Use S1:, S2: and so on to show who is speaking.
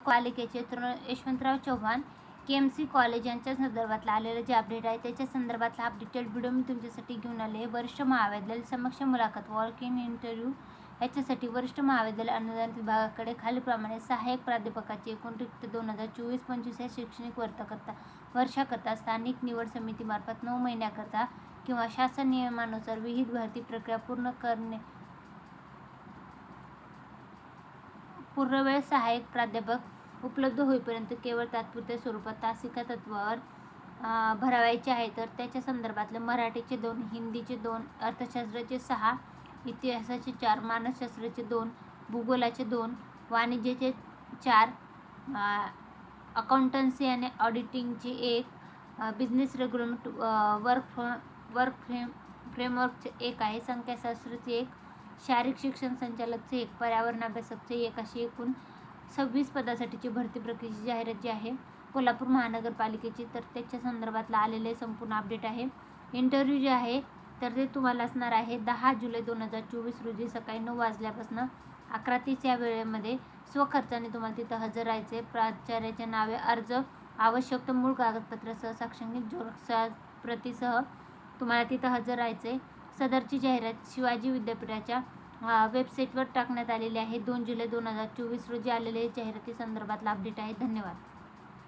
S1: पालिकेचे तृण Yashwantrao Chavan K M C college यांच्या संदर्भातला आलेलं जे अपडेट आहे त्याच्या संदर्भातला अपडेटेड व्हिडिओ मी तुमच्यासाठी घेऊन आले वरिष्ठ महाविद्यालय समक्ष मुलाखत वॉर्क इन इंटरव्ह्यू याच्यासाठी वरिष्ठ महाविद्यालय अनुदान विभागाकडे खालीलप्रमाणे सहाय्यक प्राध्यापकाची एकूण रिक्त दोन हजार चोवीस पंचवीस या शैक्षणिक वर्षाकरता वर्षाकरता स्थानिक निवड समितीमार्फत नऊ महिन्याकरता किंवा शासन नियमानुसार विहित भरती प्रक्रिया पूर्ण करणे पूर्णवेळ सहाय्यक प्राध्यापक उपलब्ध होईपर्यंत केवळ तात्पुरत्या स्वरूपात तासिका तत्वावर भरावायचे आहे. तर त्याच्या संदर्भातले मराठीचे दोन हिंदीचे दोन अर्थशास्त्राचे सहा इतिहासाचे चार मानसशास्त्राचे दोन भूगोलाचे दोन वाणिज्याचे चार अकाउंटन्सी आणि ऑडिटिंगचे एक बिझनेस रेग्युलमेंट वर्क फ्रॉ वर्क फ्रेम फ्रेमवर्कचे एक आहे संख्याशास्त्राचे एक शारीरिक शिक्षण संचालकचे एक पर्यावरण अभ्यासकचे एक अशी एकूण सव्वीस पदासाठीची भरती प्रक्रियेची जाहिरात जी आहे कोल्हापूर महानगरपालिकेची. तर त्याच्या संदर्भातला आलेले संपूर्ण अपडेट आहे. इंटरव्ह्यू जे आहे तर ते तुम्हाला असणार आहे दहा जुलै दोन हजार चोवीस रोजी सकाळी नऊ वाजल्यापासून अकरा तीस या वेळेमध्ये. स्वखर्चाने तुम्हाला तिथं हजर राहायचे. प्राचार्याचे नावे अर्ज आवश्यक तर मूळ कागदपत्रासह साक्षांकित जोरसा प्रतीसह तुम्हाला तिथं हजर राहायचे. सदरची जाहिरात शिवाजी विद्यापीठाच्या वेबसाईटवर टाकण्यात आलेली आहे. दोन जुलै दोन हजार चोवीस रोजी आलेले जाहिराती संदर्भातला अपडेट आहे. धन्यवाद.